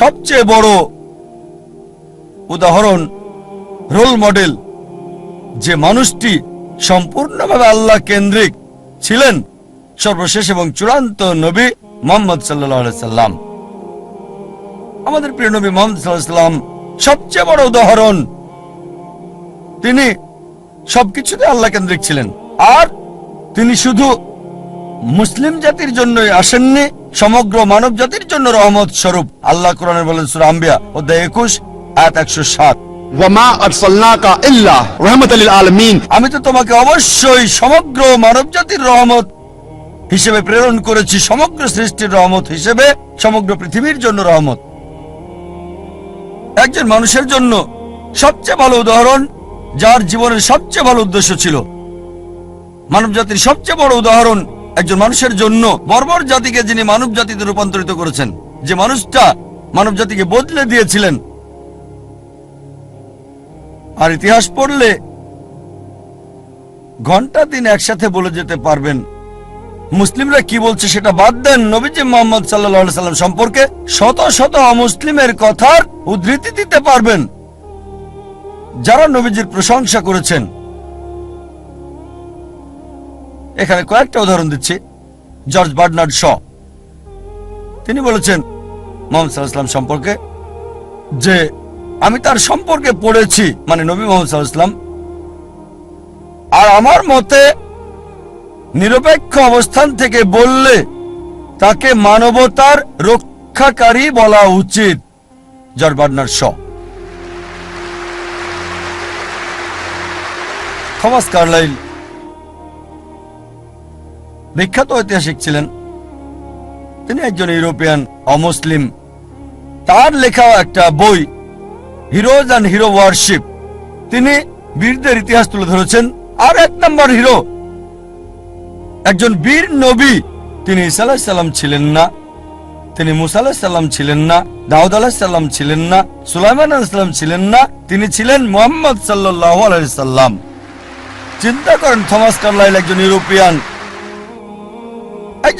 সবচেয়ে বড় উদাহরণ রোল মডেল যে মানুষটি সম্পূর্ণভাবে আল্লাহ কেন্দ্রিক ছিলেন, সর্বশেষ এবং চূড়ান্ত নবী মোহাম্মদ সাল্লাহ সাল্লাম। আমাদের প্রিয় নবী মোহাম্মদ সাল্লাম সবচেয়ে বড় উদাহরণ, তিনি সবকিছুতে আল্লাহ কেন্দ্রিক ছিলেন। আর তিনি শুধু মুসলিম জাতির জন্যই আসেননি সমগ্র মানব জাতির জন্য রহমত স্বরূপ। আল্লাহ কোরআনের বলেন সুর আম্বিয়া অধ্যায় একুশ আয়াত একশো সাত। আমি তো তোমাকে অবশ্যই সমগ্র মানব জাতির রহমত হিসেবে প্রেরণ করেছি সমগ্র সৃষ্টির রহমত হিসেবে সমগ্র পৃথিবীর জন্য রহমত। একজন মানুষের জন্য সবচেয়ে ভালো উদাহরণ যার জীবনের সবচেয়ে ভালো উদ্দেশ্য ছিল। মানব জাতির সবচেয়ে বড় উদাহরণ একজন মানুষের জন্য বর্বর জাতিকে যিনি মানব জাতিতে রূপান্তরিত করেছেন, যে মানুষটা মানব জাতিকে বদলে দিয়েছিলেন। আর ইতিহাস পড়লে ঘণ্টা দিন একসাথে বলে যেতে পারবেন। মুসলিমরা কি বলছে সেটা বাদ দেন নবীজি মোহাম্মদ সাল্লাহ সাল্লাম সম্পর্কে শত শত অমুসলিমের কথার উদ্ধৃতি দিতে পারবেন। যারা নবীজির প্রশংসা করেছেন এখানে কয়েকটা উদাহরণ দিচ্ছি। George Bernard Shaw. তিনি বলেছেন, মোহাম্মদ সাল্লাহ সাল্লাম সম্পর্কে যে আমি তার সম্পর্কে পড়েছি মানে নবী মোহাম্মদ সাল্লাম আর আমার মতে নিরপেক্ষ অবস্থান থেকে বললে তাকে মানবতার রক্ষাকারী বলা উচিত, George Bernard Shaw. Thomas Carlyle বিখ্যাত ঐতিহাসিক ছিলেন তিনি একজন ইউরোপিয়ান অমুসলিম। তার লেখা একটা বই হিরোজ অ্যান্ড হিরো ওয়ারশিপ তিনি বীরদের ইতিহাস তুলে ধরেছেন। আর এক নম্বর হিরো, একজন বীর নবী। তিনি ইসা সাল্লাম ছিলেন না। তিনি মুসা সাল্লাম ছিলেন না। দাউদ সাল্লাম ছিলেন না। সুলাইমান ছিলেন না। তিনি ছিলেন মোহাম্মদ সাল্লাম। চিন্তা করেন থমাস কার্লাইল একজন ইউরোপিয়ান।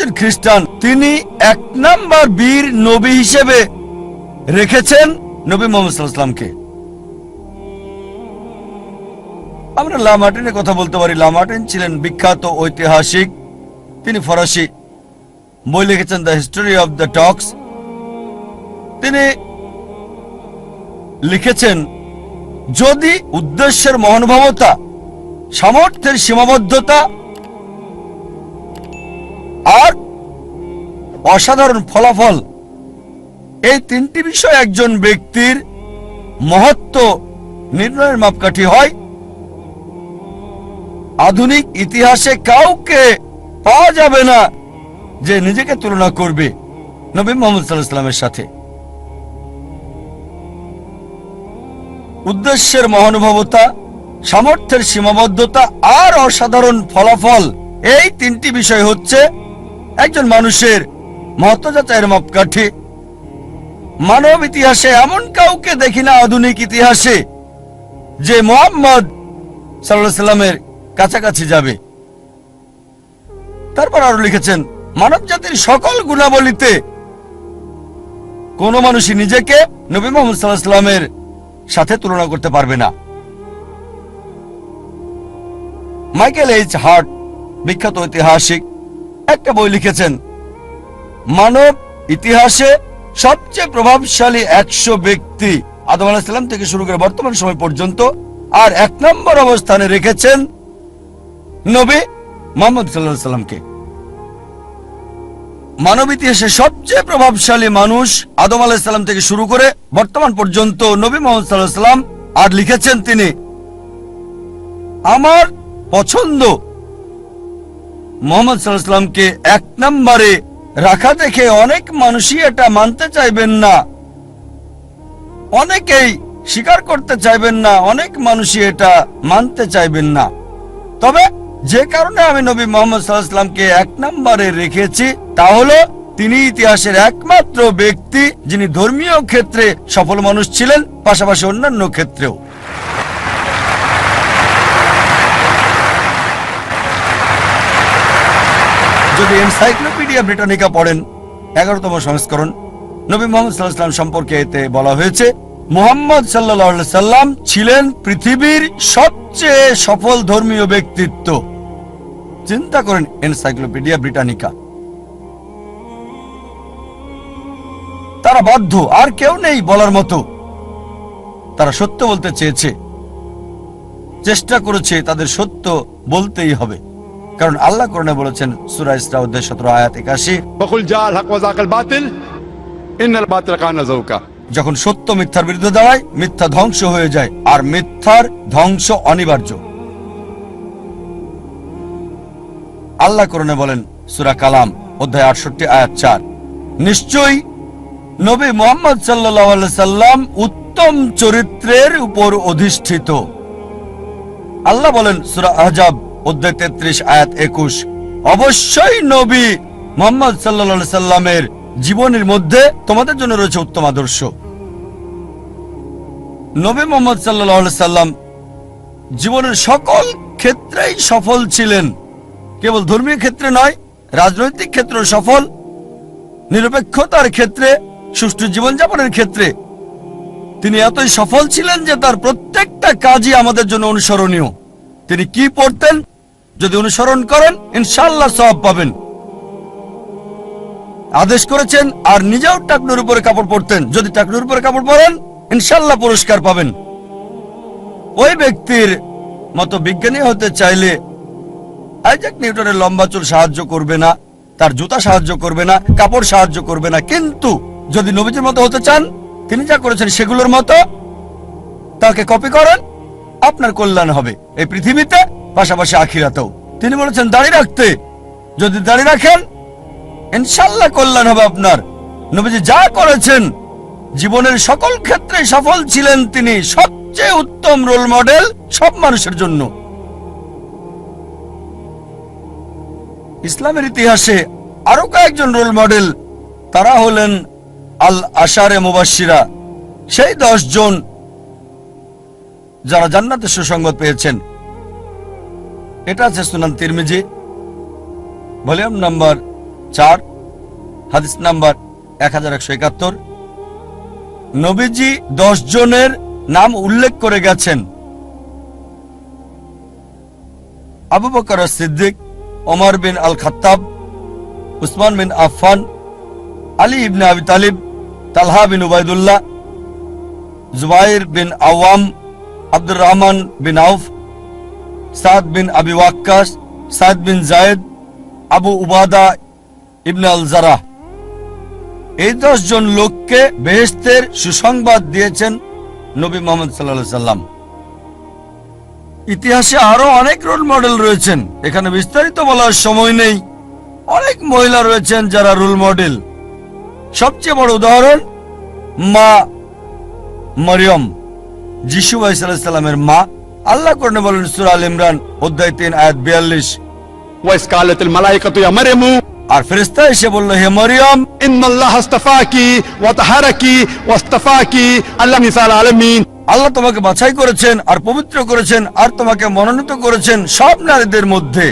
একজন খ্রিস্টান, তিনি এক নাম্বার বীর নবী হিসেবে রেখেছেন নবী মোহাম্মদ সাল্লামকে আমরা লামার্টিনের কথা বলতে পারি। লামার্টিন ছিলেন বিখ্যাত ঐতিহাসিক, তিনি ফরাসি বই লিখেছেন the history of the talks. তিনি লিখেছেন, যদি উদ্দেশ্যের মহানুভবতা, সামর্থ্যের সীমাবদ্ধতা আর অসাধারণ ফলাফল। এই তিনটি বিষয় একজন ব্যক্তির মহত্ব নির্ণয়ের মাপকাঠি হয়। আধুনিক ইতিহাসে কাউকে পাওয়া যাবে না যে নিজেকে তুলনা করবে নবী মোহাম্মদ সাল্লামের সাথে। উদ্দেশ্যের মহানুভবতা, সামর্থ্যের সীমাবদ্ধতা আর অসাধারণ ফলাফল এই তিনটি বিষয় হচ্ছে একজন মানুষের মহত্ব যাচাইয়ের মাপকাঠি। মানব ইতিহাসে এমন কাউকে দেখি না আধুনিক ইতিহাসে যে মোহাম্মদ সাল্লাহ সাল্লামের কাছাকাছি যাবে। তারপর আরও লিখেছেন, মানব জাতির সকল গুণাবলীতে কোন মানুষই নিজেকে নবী মোহাম্মদ সাল্লাহ সাল্লামের সাথে তুলনা করতে পারবে না। মাইকেল এইচ হার্ট, বিখ্যাত ঐতিহাসিক একটা বই লিখেছেন। মানব ইতিহাসে সবচেয়ে প্রভাবশালী একশো ব্যক্তি আদম আলাহিসাল্লাম থেকে শুরু করে বর্তমান সময় পর্যন্ত, আর এক নম্বর অবস্থানে রেখেছেন নবী মোহাম্মদ সাল্লাহ সাল্লামকে। মানব ইতিহাসে সবচেয়ে প্রভাবশালী মানুষ আদম আলাহিসাল্লাম থেকে শুরু করে বর্তমান পর্যন্ত নবী মোহাম্মদ সাল্লাহ সাল্লাম, আর লিখেছেন তিনি, আমার পছন্দ মোহাম্মদ সাল্লাহামকে এক নম্বরে রাখা দেখে অনেক মানুষই এটা মানতে চাইবেন না। অনেকেই স্বীকার করতে চাইবেন না, অনেক মানুষই এটা মানতে চাইবেন না। তবে যে কারণে আমি নবী মোহাম্মদ সাল্লাহামকে এক নম্বরে রেখেছি, তা হলো তিনি ইতিহাসের একমাত্র ব্যক্তি যিনি ধর্মীয় ক্ষেত্রে সফল মানুষ ছিলেন, পাশাপাশি অন্যান্য ক্ষেত্রেও। যদি এনসাইক্লোপিডিয়া ব্রিটানিকা পড়েন, এগারোতম সংস্করণ, নবী মোহাম্মদ সাল্লাহ সাল্লাম সম্পর্কে এতে বলা হয়েছে, মোহাম্মদ সাল্লাহ সাল্লাম ছিলেন পৃথিবীর সবচেয়ে সফল ধর্মীয় ব্যক্তিত্ব। চিন্তা করেন এনসাইক্লোপিডিয়া ব্রিটানিকা। তারা বাধ্য, আর কেউ নেই বলার মতো। তারা সত্য বলতে চেয়েছে। চেষ্টা করেছে তাদের সত্য বলতেই হবে। কারণ আল্লাহ কোরআনে বলেছেন সূরা ইসরা অধ্যায় 17 আয়াত 81 বকুল জাল হক ওয়া যাকাল বাতিল ইন্নাল বাতিল কানা যাউকা। যখন সত্য মিথ্যার বিরুদ্ধে দাঁড়ায় মিথ্যা ধ্বংস হয়ে যায় আর মিথ্যার ধ্বংস অনিবার্য। আল্লাহ কোরআনে বলেন সূরা কালাম অধ্যায় 68 আয়াত 4 নিশ্চয়ই নবী মোহাম্মদ সাল্লাল্লাহু আলাইহি সাল্লাম উত্তম চরিত্রের উপর অধিষ্ঠিত। আল্লাহ বলেন সূরা আহজাব অধ্যায় তেত্রিশ আয়াত একুশ। অবশ্যই নবী মোহাম্মদ সাল্লা সাল্লামের জীবনের মধ্যে তোমাদের জন্য রয়েছে উত্তম আদর্শ। নবী মোহাম্মদ সাল্লাহ সাল্লাম জীবনের সকল ক্ষেত্রেই সফল ছিলেন। কেবল ধর্মীয় ক্ষেত্রে নয়, রাজনৈতিক ক্ষেত্রে সফল। নিরপেক্ষতার ক্ষেত্রে, সুষ্ঠু জীবনযাপনের ক্ষেত্রে তিনি এতই সফল ছিলেন যে তার প্রত্যেকটা কাজই আমাদের জন্য অনুসরণীয়। তিনি কি পড়তেন? যদি অনুসরণ করেন ইনশাল্লাহ সব পাবেন। আদেশ করেছেন, আর নিজেও টাকনুর উপরে কাপড় পরতেন। যদি টাকনুর উপরে কাপড় পরেন ইনশাল্লাহ পুরস্কার পাবেন। ওই ব্যক্তির মতো বিজ্ঞানী হতে চাইলে আইজাক নিউটনের লম্বা চুল সাহায্য করবে না, তার জুতা সাহায্য করবে না, কাপড় সাহায্য করবে না। কিন্তু যদি নবীজির মতো হতে চান, তিনি যা করেছেন সেগুলোর মতো, তাকে কপি করেন, আপনার কল্যাণ হবে। এই পৃথিবীতে পাশাপাশি আখিরাতেও। তিনি বলেছেন দাঁড়িয়ে রাখতে। যদি দাঁড়িয়ে রাখেন, ইনশাল্লাহ কল্যাণ হবে আপনার। নবীজি যা করেছেন, জীবনের সকল ক্ষেত্রে সফল ছিলেন তিনি। সবচেয়ে উত্তম রোল মডেল সব মানুষের জন্য। ইসলামের ইতিহাসে আরও কয়েকজন রোল মডেল। তারা হলেন আল আশারে মুবাসিরা সেই দশ জন যারা জান্নাতে সুসংবাদ পেয়েছেন। এটা আছে সুনান তিরমিজি, ভলিউম নাম্বার চার, হাদিস নাম্বার এক হাজার একশো একাত্তর। নবীজি জনের নাম উল্লেখ করে গেছেন। আবু বকর সিদ্দিক, ওমর বিন আল খাত্তাব, উসমান বিন Affan, Ali ibn Abi Talib, Talha bin Ubaidullah Zubair bin Awam, Abdur Rahman bin Auf Saad bin Abi Waqqas, Saad বিন জায়েদ, আবু উবাদা ইবনে আল জারাহ। এই দশ জন লোককে বেহেস্তের সুসংবাদ দিয়েছেন নবী মোহাম্মদ সাল্লাহ সাল্লাম ইতিহাসে আরও অনেক রোল মডেল রয়েছেন। এখানে বিস্তারিত বলার সময় নেই। অনেক মহিলা রয়েছেন যারা রোল মডেল সবচেয়ে বড় উদাহরণ, মা মরিয়ম, যিশু সাল্লামের মা। আল্লাহ করনে বলেন সুরা আল ইমরান অধ্যায় তিন আয়াত বিয়াল্লিশ। আর এসে বলল হে মরিয়ম ইন্নাল্লাহ ইস্তাফাকি ওয়া তাহারাকি ওয়া আল্লাহ আলামিন। আল্লাহ তোমাকে বাছাই করেছেন আর পবিত্র করেছেন আর তোমাকে মনোনীত করেছেন সব নারীদের মধ্যে।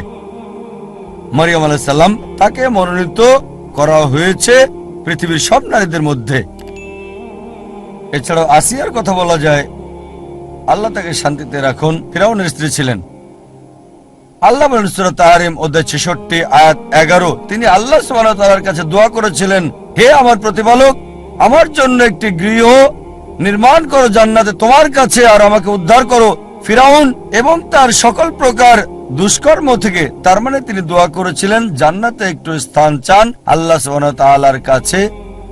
মরিয়াম আলাইসাল্লাম তাকে মনোনীত করা হয়েছে পৃথিবীর সব নারীদের মধ্যে। এছাড়াও আসিয়ার কথা বলা যায় আল্লাহ তাকে শান্তিতে রাখুন। ফিরাউনের স্ত্রী ছিলেন। আল্লাহ তাহারিম, অধ্যায় ছেষট্টি, আয়াত এগারো। তিনি আল্লাহ ওয়া কাছে দোয়া করেছিলেন, হে আমার প্রতিপালক, আমার জন্য একটি গৃহ নির্মাণ করো জান্নাতে, তোমার কাছে আর আমাকে উদ্ধার করো। ফিরাউন এবং তার সকল প্রকার দুষ্কর্ম থেকে, তার মানে তিনি দোয়া করেছিলেন, জান্নাতে একটু স্থান চান আল্লাহ ওয়া কাছে।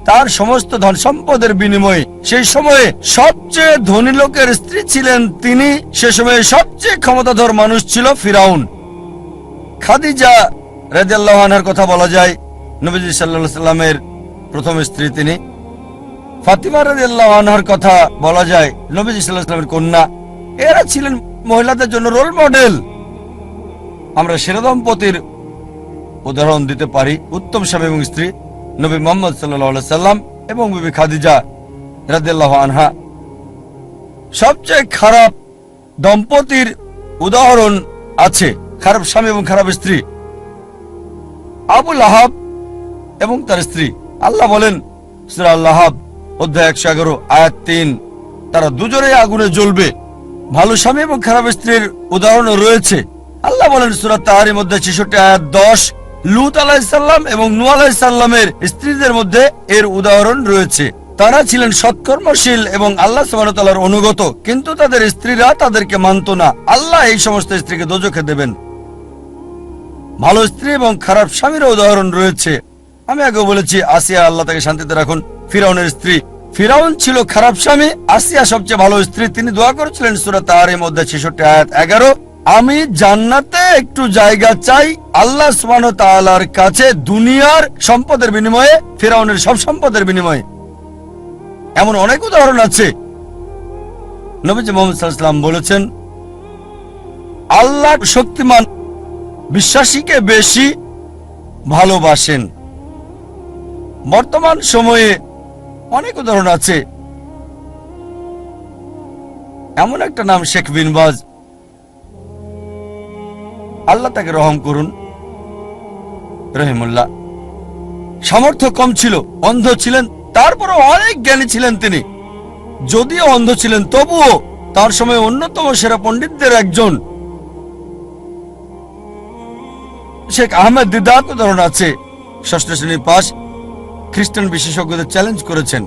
তার সমস্ত ধন সম্পদের বিনিময়ে সেই সময়ে সবচেয়ে ধনী লোকের স্ত্রী ছিলেন তিনি। সে সময়ে সবচেয়ে ক্ষমতাধর মানুষ ছিল ফিরাউন। খাদিজা রেজাল্লাহ কথা বলা যায়, নবীজি সাল্লাহ সাল্লামের প্রথম স্ত্রী তিনি। ফাতিমা রাদিয়াল্লাহু আনহার কথা বলা যায়, নবীজি আলাইহি সাল্লামের কন্যা। এরা ছিলেন মহিলাদের জন্য রোল মডেল। আমরা সেরা দম্পতির উদাহরণ দিতে পারি, উত্তম স্বামী এবং স্ত্রী। নবী মোহাম্মদ আলাইহি সাল্লাম এবং বিবি খাদিজা রাদিয়াল্লাহু আনহা। সবচেয়ে খারাপ দম্পতির উদাহরণ আছে, খারাপ স্বামী এবং খারাপ স্ত্রী। আবুল আহাব এবং তার স্ত্রী। আল্লাহ বলেন, সুরা আল্লাহাব অধ্যায় একশো এগারো, আয়াত তিন, তারা দুজনেই আগুনে জ্বলবে। ভালো স্বামী এবং খারাপ স্ত্রীর উদাহরণও রয়েছে। আল্লাহ বলেন সুরাত তাহারির মধ্যে ছেষট্টি আয়াত দশ লুত আলাহিসাল্লাম এবং নু আলাহিসাল্লামের স্ত্রীদের মধ্যে এর উদাহরণ রয়েছে। তারা ছিলেন সৎকর্মশীল এবং আল্লাহ সুবাহতাল্লাহর অনুগত, কিন্তু তাদের স্ত্রীরা তাদেরকে মানত না। আল্লাহ এই সমস্ত স্ত্রীকে দোজখে দেবেন। ভালো স্ত্রী এবং খারাপ স্বামীর উদাহরণ রয়েছে। আমি আগে বলেছি, আসিয়া আল্লাহ তাকে শান্তিতে রাখুন। ফিরাউনের স্ত্রী। ফিরাউন ছিল খারাপ স্বামী, আসিয়া সবচেয়ে ভালো স্ত্রী। তিনি দোয়া করেছিলেন সুরা তাহার মধ্যে ছেষট্টি আয়াত এগারো। আমি জান্নাতে একটু জায়গা চাই আল্লাহ সুবান কাছে দুনিয়ার সম্পদের বিনিময়ে, ফেরাউনের সব সম্পদের বিনিময়ে। এমন অনেক উদাহরণ আছে। নবীজি মোহাম্মদ সাল্লাল্লাহু বলেছেন, আল্লাহ শক্তিমান বিশ্বাসীকে বেশি ভালোবাসেন। বর্তমান সময়ে অনেক উদাহরণ আছে। এমন একটা নাম শেখ বিন বাজ আল্লাহ তাকে রহম করুন। রহিমুল্লাহ, সামর্থ্য কম ছিল, অন্ধ ছিলেন, তারপরও অনেক জ্ঞানী ছিলেন তিনি। যদিও অন্ধ ছিলেন, তবুও তার সময় অন্যতম সেরা পণ্ডিতদের একজন শেখ আহমেদ দিদাত উদাহরণ আছে। ষষ্ঠ শ্রেণির পাশ খ্রিস্টান বিশেষজ্ঞদের চ্যালেঞ্জ করেছেন।